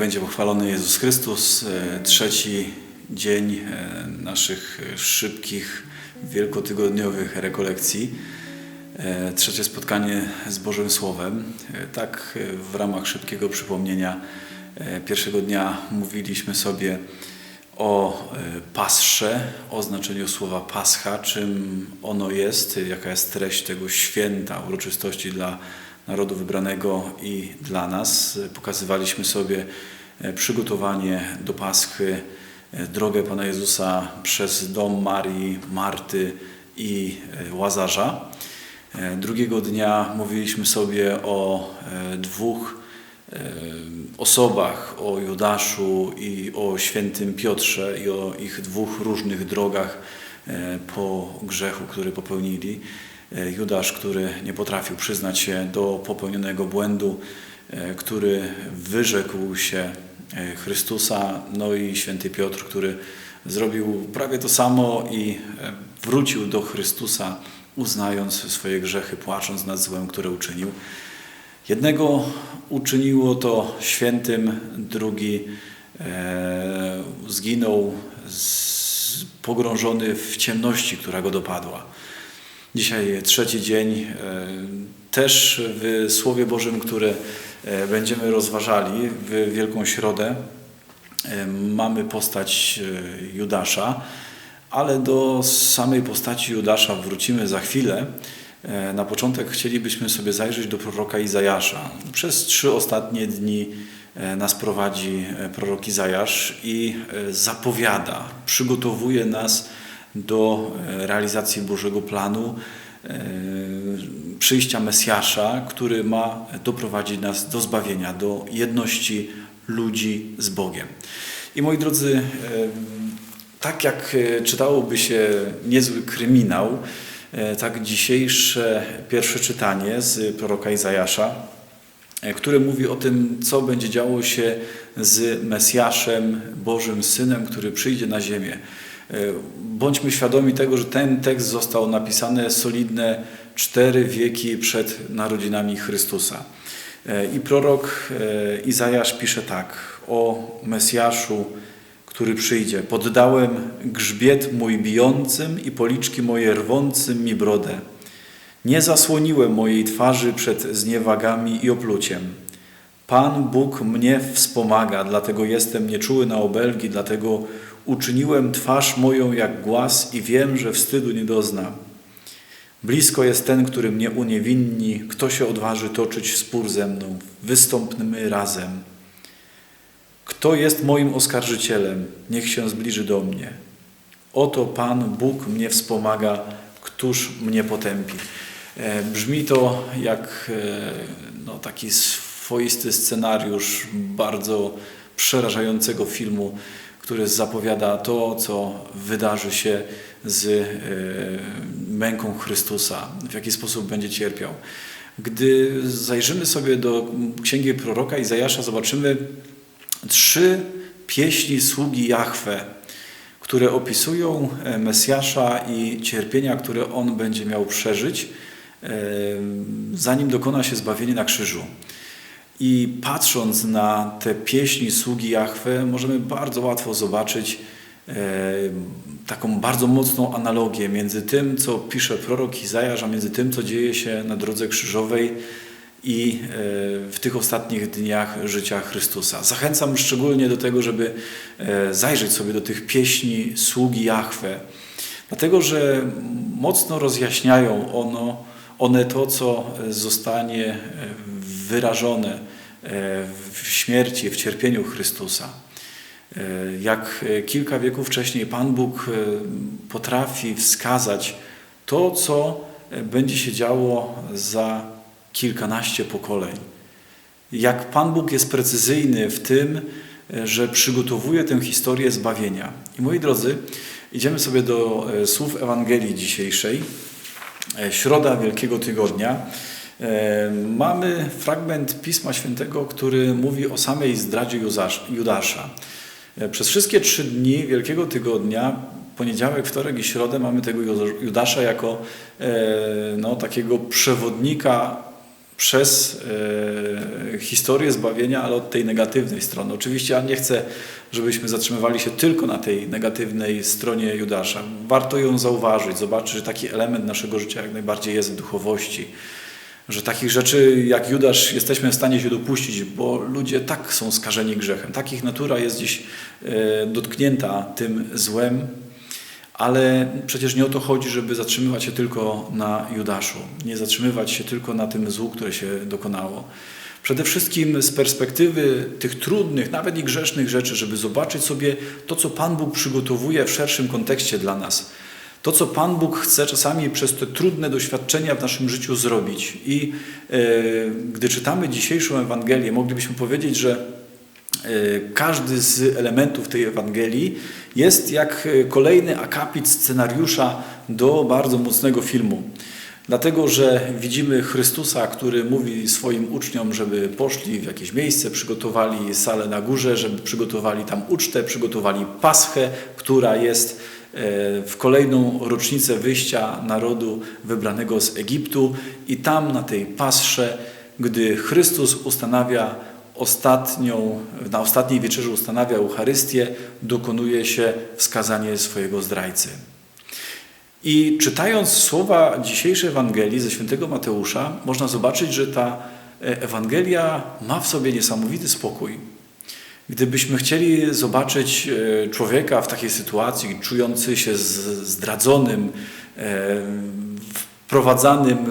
będzie pochwalony Jezus Chrystus. E, Trzeci dzień e, naszych szybkich, wielkotygodniowych rekolekcji. E, Trzecie spotkanie z Bożym Słowem. Tak w ramach szybkiego przypomnienia pierwszego dnia mówiliśmy sobie o pasrze, o znaczeniu słowa pascha, czym ono jest, jaka jest treść tego święta, uroczystości dla narodu wybranego i dla nas. Pokazywaliśmy sobie e, przygotowanie do Paschy, e, drogę Pana Jezusa przez dom Marii, Marty i e, Łazarza. Drugiego dnia mówiliśmy sobie o dwóch osobach, o Judaszu i o świętym Piotrze i o ich dwóch różnych drogach po grzechu, który popełnili. E, Judasz, który nie potrafił przyznać się do popełnionego błędu, e, który wyrzekł się e, Chrystusa, no i święty Piotr, który zrobił prawie to samo i wrócił do Chrystusa, uznając swoje grzechy, płacząc nad złem, które uczynił. Jednego uczyniło to świętym, drugi zginął z, pogrążony w ciemności, która go dopadła. Dzisiaj trzeci dzień, e, też w Słowie Bożym, które e, będziemy rozważali w Wielką Środę, e, mamy postać Judasza, ale do samej postaci Judasza wrócimy za chwilę. Na początek chcielibyśmy sobie zajrzeć do proroka Izajasza. Przez trzy ostatnie dni nas prowadzi prorok Izajasz i zapowiada, przygotowuje nas do e, realizacji Bożego planu, e, przyjścia Mesjasza, który ma doprowadzić nas do zbawienia, do jedności ludzi z Bogiem. I moi drodzy, e, tak jak czytałoby się niezły kryminał, tak dzisiejsze pierwsze czytanie z proroka Izajasza, które mówi o tym, co będzie działo się z Mesjaszem, Bożym Synem, który przyjdzie na ziemię. E, Bądźmy świadomi tego, że ten tekst został napisany solidne cztery wieki przed narodzinami Chrystusa. E, I prorok e, Izajasz pisze tak o Mesjaszu, który przyjdzie. Poddałem grzbiet mój bijącym i policzki moje rwącym mi brodę. Nie zasłoniłem mojej twarzy przed zniewagami i opluciem. Pan Bóg mnie wspomaga, dlatego jestem nieczuły na obelgi, dlatego uczyniłem twarz moją jak głaz i wiem, że wstydu nie doznam. Blisko jest ten, który mnie uniewinni, kto się odważy toczyć spór ze mną. Wystąpmy razem. Kto jest moim oskarżycielem, niech się zbliży do mnie. Oto Pan Bóg mnie wspomaga, któż mnie potępi. E, Brzmi to jak e, no, taki swoisty scenariusz bardzo przerażającego filmu, który zapowiada to, co wydarzy się z e, męką Chrystusa, w jaki sposób będzie cierpiał. Gdy zajrzymy sobie do księgi proroka Izajasza, zobaczymy trzy pieśni sługi Jahwe, które opisują e, Mesjasza i cierpienia, które on będzie miał przeżyć, e, zanim dokona się zbawienie na krzyżu. I patrząc na te pieśni sługi Jahwe, możemy bardzo łatwo zobaczyć e, taką bardzo mocną analogię między tym, co pisze prorok Izajasz, a między tym, co dzieje się na drodze krzyżowej i e, w tych ostatnich dniach życia Chrystusa. Zachęcam szczególnie do tego, żeby e, zajrzeć sobie do tych pieśni sługi Jahwe, dlatego że mocno rozjaśniają ono, one to, co zostanie wyrażone e, w śmierci, w cierpieniu Chrystusa. E, Jak e, kilka wieków wcześniej Pan Bóg potrafi wskazać to, co będzie się działo za kilkanaście pokoleń. Jak Pan Bóg jest precyzyjny w tym, że przygotowuje tę historię zbawienia. I moi drodzy, idziemy sobie do słów Ewangelii dzisiejszej, środa Wielkiego Tygodnia. Mamy fragment Pisma Świętego, który mówi o samej zdradzie Judasza. E, Przez wszystkie trzy dni Wielkiego Tygodnia, poniedziałek, wtorek i środę, mamy tego Ju- Judasza jako e, no, takiego przewodnika przez e, historię zbawienia, ale od tej negatywnej strony. Oczywiście ja nie chcę, żebyśmy zatrzymywali się tylko na tej negatywnej stronie Judasza. Warto ją zauważyć, zobaczyć, że taki element naszego życia jak najbardziej jest w duchowości. Że takich rzeczy jak Judasz jesteśmy w stanie się dopuścić, bo ludzie tak są skażeni grzechem. Tak ich natura jest dziś e, dotknięta tym złem, ale przecież nie o to chodzi, żeby zatrzymywać się tylko na Judaszu, nie zatrzymywać się tylko na tym złu, które się dokonało. Przede wszystkim z perspektywy tych trudnych, nawet i grzesznych rzeczy, żeby zobaczyć sobie to, co Pan Bóg przygotowuje w szerszym kontekście dla nas. To, co Pan Bóg chce czasami przez te trudne doświadczenia w naszym życiu zrobić. I e, gdy czytamy dzisiejszą Ewangelię, moglibyśmy powiedzieć, że e, każdy z elementów tej Ewangelii jest jak kolejny akapit scenariusza do bardzo mocnego filmu. Dlatego, że widzimy Chrystusa, który mówi swoim uczniom, żeby poszli w jakieś miejsce, przygotowali salę na górze, żeby przygotowali tam ucztę, przygotowali paschę, która jest e, w kolejną rocznicę wyjścia narodu wybranego z Egiptu i tam na tej pasrze, gdy Chrystus ustanawia ostatnią, na ostatniej wieczerzy ustanawia Eucharystię, dokonuje się wskazanie swojego zdrajcy. I czytając słowa dzisiejszej Ewangelii ze świętego Mateusza, można zobaczyć, że ta e, Ewangelia ma w sobie niesamowity spokój. Gdybyśmy chcieli zobaczyć e, człowieka w takiej sytuacji, czujący się zdradzonym, e, wprowadzanym w,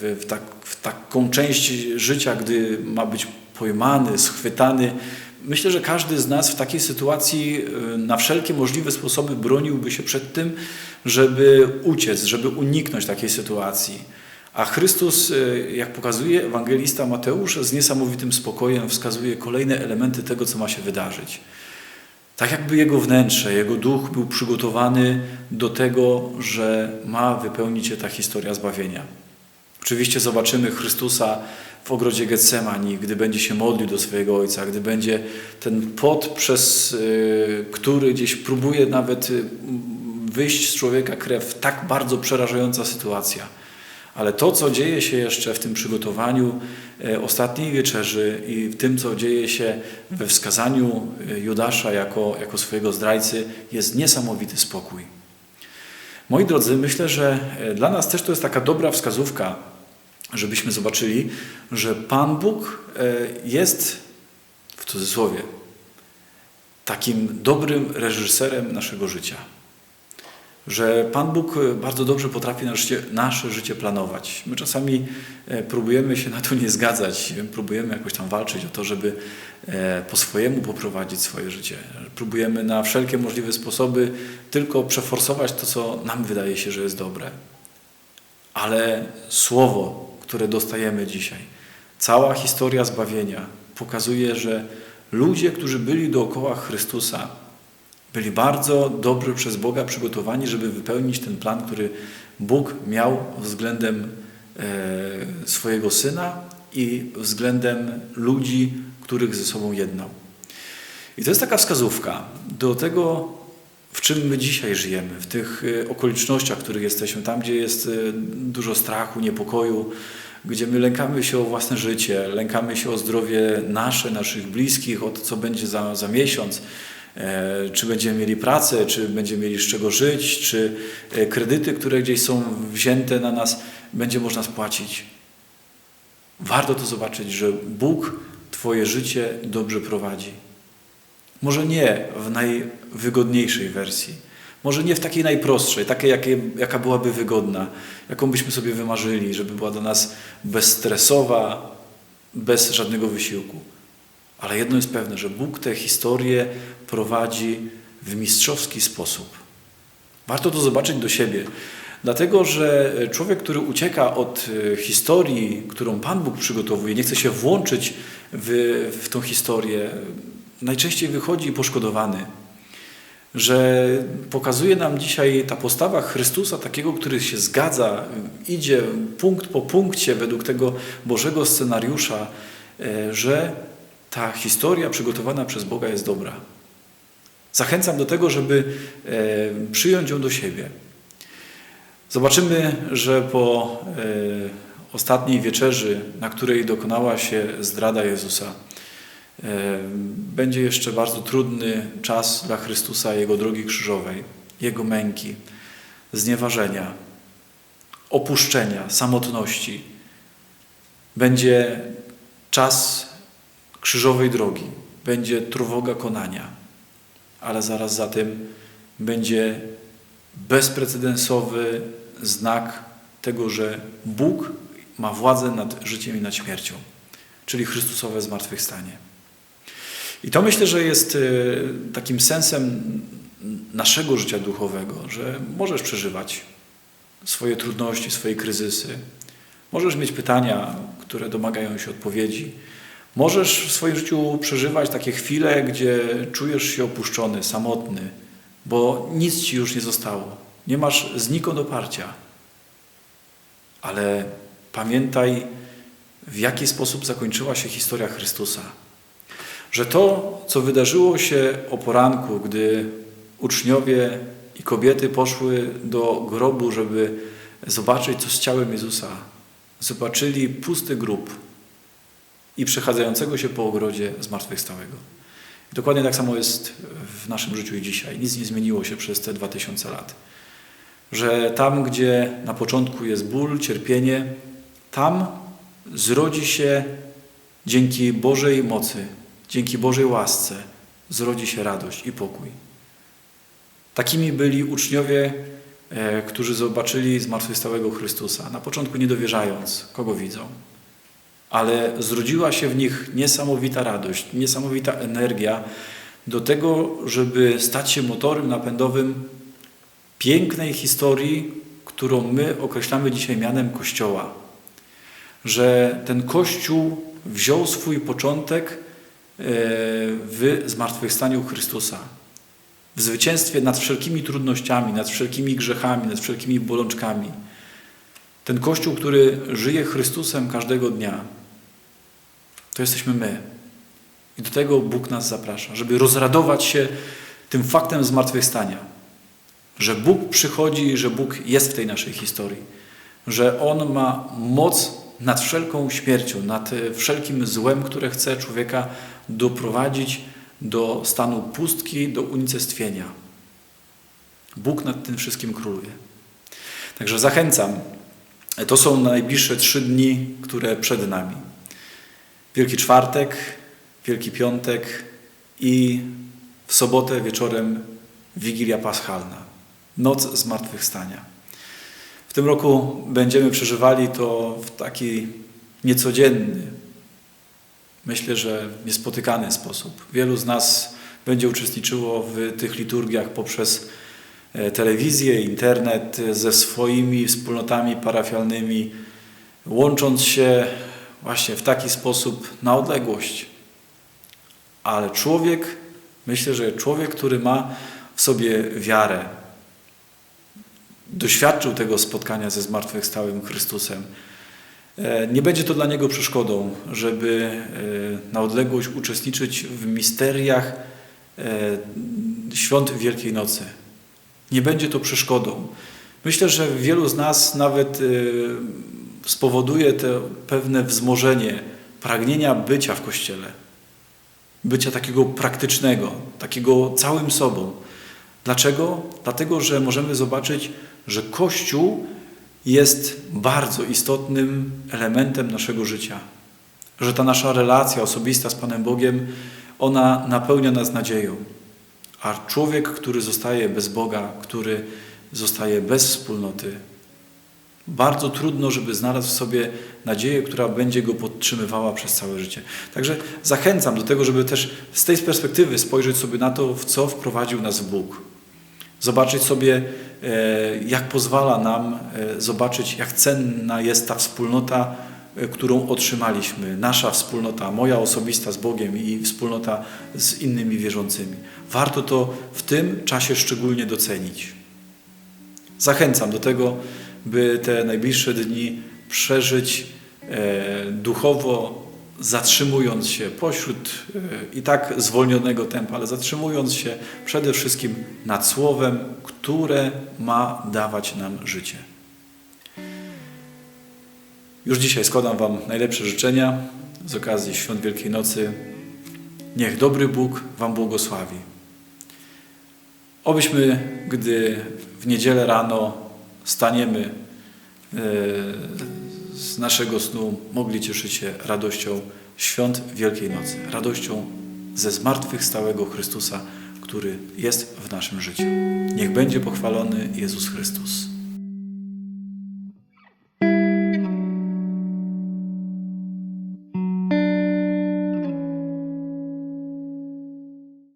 w, w, tak, w taką część życia, gdy ma być pojmany, schwytany, Myślę, że każdy z nas w takiej sytuacji y, na wszelkie możliwe sposoby broniłby się przed tym, żeby uciec, żeby uniknąć takiej sytuacji. A Chrystus, y, jak pokazuje ewangelista Mateusz, z niesamowitym spokojem wskazuje kolejne elementy tego, co ma się wydarzyć. Tak jakby jego wnętrze, jego duch był przygotowany do tego, że ma wypełnić się ta historia zbawienia. Oczywiście zobaczymy Chrystusa w ogrodzie Getsemani, gdy będzie się modlił do swojego Ojca, gdy będzie ten pot, przez y, który gdzieś próbuje nawet y, wyjść z człowieka krew, tak bardzo przerażająca sytuacja. Ale to, co dzieje się jeszcze w tym przygotowaniu y, ostatniej wieczerzy i w tym, co dzieje się we wskazaniu Judasza jako, jako swojego zdrajcy, jest niesamowity spokój. Moi drodzy, myślę, że dla nas też to jest taka dobra wskazówka, żebyśmy zobaczyli, że Pan Bóg e, jest, w cudzysłowie, takim dobrym reżyserem naszego życia. Że Pan Bóg e, bardzo dobrze potrafi nasze życie, nasze życie planować. My czasami e, próbujemy się na to nie zgadzać, próbujemy jakoś tam walczyć o to, żeby po swojemu poprowadzić swoje życie. Próbujemy na wszelkie możliwe sposoby tylko przeforsować to, co nam wydaje się, że jest dobre. Ale Słowo które dostajemy dzisiaj. Cała historia zbawienia pokazuje, że ludzie, którzy byli dookoła Chrystusa, byli bardzo dobrze przez Boga przygotowani, żeby wypełnić ten plan, który Bóg miał względem e, swojego Syna i względem ludzi, których ze sobą jednał. I to jest taka wskazówka do tego, w czym my dzisiaj żyjemy, w tych e, okolicznościach, w których jesteśmy, tam, gdzie jest e, dużo strachu, niepokoju, gdzie my lękamy się o własne życie, lękamy się o zdrowie nasze, naszych bliskich, o to, co będzie za, za miesiąc, czy będziemy mieli pracę, czy będziemy mieli z czego żyć, czy kredyty, które gdzieś są wzięte na nas, będzie można spłacić. Warto to zobaczyć, że Bóg Twoje życie dobrze prowadzi. Może nie w najwygodniejszej wersji, może nie w takiej najprostszej, takiej, jaka byłaby wygodna, jaką byśmy sobie wymarzyli, żeby była dla nas bezstresowa, bez żadnego wysiłku. Ale jedno jest pewne, że Bóg tę historię prowadzi w mistrzowski sposób. Warto to zobaczyć do siebie. Dlatego, że człowiek, który ucieka od e, historii, którą Pan Bóg przygotowuje, nie chce się włączyć w, w tą historię, najczęściej wychodzi poszkodowany. Że pokazuje nam dzisiaj ta postawa Chrystusa, takiego, który się zgadza, idzie punkt po punkcie według tego Bożego scenariusza, e, że ta historia przygotowana przez Boga jest dobra. Zachęcam do tego, żeby e, przyjąć ją do siebie. Zobaczymy, że po e, ostatniej wieczerzy, na której dokonała się zdrada Jezusa, e, będzie jeszcze bardzo trudny czas dla Chrystusa, Jego drogi krzyżowej, Jego męki, znieważenia, opuszczenia, samotności. Będzie czas krzyżowej drogi, będzie trwoga konania, ale zaraz za tym będzie bezprecedensowy znak tego, że Bóg ma władzę nad życiem i nad śmiercią, czyli Chrystusowe zmartwychwstanie. I to myślę, że jest e, takim sensem naszego życia duchowego, że możesz przeżywać swoje trudności, swoje kryzysy. Możesz mieć pytania, które domagają się odpowiedzi. Możesz w swoim życiu przeżywać takie chwile, gdzie czujesz się opuszczony, samotny, bo nic ci już nie zostało. Nie masz znikąd oparcia. Ale pamiętaj, w jaki sposób zakończyła się historia Chrystusa. Że to, co wydarzyło się o poranku, gdy uczniowie i kobiety poszły do grobu, żeby zobaczyć, co z ciałem Jezusa, zobaczyli pusty grób i przechadzającego się po ogrodzie zmartwychwstałego. Dokładnie tak samo jest w naszym życiu i dzisiaj. Nic nie zmieniło się przez te dwa tysiące lat. Że tam, gdzie na początku jest ból, cierpienie, tam zrodzi się dzięki Bożej mocy, dzięki Bożej łasce, zrodzi się radość i pokój. Takimi byli uczniowie, e, którzy zobaczyli zmartwychwstałego Chrystusa, na początku nie dowierzając, kogo widzą. Ale zrodziła się w nich niesamowita radość, niesamowita energia do tego, żeby stać się motorem napędowym pięknej historii, którą my określamy dzisiaj mianem Kościoła. Że ten Kościół wziął swój początek e, w zmartwychwstaniu Chrystusa w zwycięstwie nad wszelkimi trudnościami, nad wszelkimi grzechami, nad wszelkimi bolączkami. Ten Kościół, który żyje Chrystusem każdego dnia, to jesteśmy my. I do tego Bóg nas zaprasza, żeby rozradować się tym faktem zmartwychwstania, że Bóg przychodzi że Bóg jest w tej naszej historii, że On ma moc nad wszelką śmiercią, nad wszelkim złem, które chce człowieka doprowadzić do stanu pustki, do unicestwienia. Bóg nad tym wszystkim króluje. Także zachęcam. To są najbliższe trzy dni, które przed nami. Wielki Czwartek, Wielki Piątek i w sobotę wieczorem Wigilia Paschalna, Noc Zmartwychwstania. W tym roku będziemy przeżywali to w taki niecodzienny, myślę, że niespotykany sposób. Wielu z nas będzie uczestniczyło w tych liturgiach poprzez e, telewizję, internet, ze swoimi wspólnotami parafialnymi, łącząc się właśnie w taki sposób na odległość. Ale człowiek, myślę, że człowiek, który ma w sobie wiarę, doświadczył tego spotkania ze zmartwychwstałym Chrystusem, E, nie będzie to dla niego przeszkodą, żeby e, na odległość uczestniczyć w misteriach e, świąt Wielkiej Nocy. Nie będzie to przeszkodą. Myślę, że wielu z nas nawet spowoduje to pewne wzmożenie pragnienia bycia w Kościele. Bycia takiego praktycznego, takiego całym sobą. Dlaczego? Dlatego, że możemy zobaczyć, że Kościół jest bardzo istotnym elementem naszego życia. Że ta nasza relacja osobista z Panem Bogiem, ona napełnia nas nadzieją. A człowiek, który zostaje bez Boga, który zostaje bez wspólnoty, bardzo trudno, żeby znalazł w sobie nadzieję, która będzie go podtrzymywała przez całe życie. Także zachęcam do tego, żeby też z tej perspektywy spojrzeć sobie na to, w co wprowadził nas Bóg. Zobaczyć sobie, e, jak pozwala nam e, zobaczyć, jak cenna jest ta wspólnota, e, którą otrzymaliśmy. Nasza wspólnota, moja osobista z Bogiem i wspólnota z innymi wierzącymi. Warto to w tym czasie szczególnie docenić. Zachęcam do tego, by te najbliższe dni przeżyć duchowo, zatrzymując się pośród e, i tak zwolnionego tempa, ale zatrzymując się przede wszystkim nad Słowem, które ma dawać nam życie. Już dzisiaj składam Wam najlepsze życzenia z okazji Świąt Wielkiej Nocy. Niech dobry Bóg Wam błogosławi. Obyśmy, gdy w niedzielę rano staniemy e, z naszego snu, mogli cieszyć się radością świąt Wielkiej Nocy, radością ze zmartwychwstałego Chrystusa, który jest w naszym życiu. Niech będzie pochwalony Jezus Chrystus.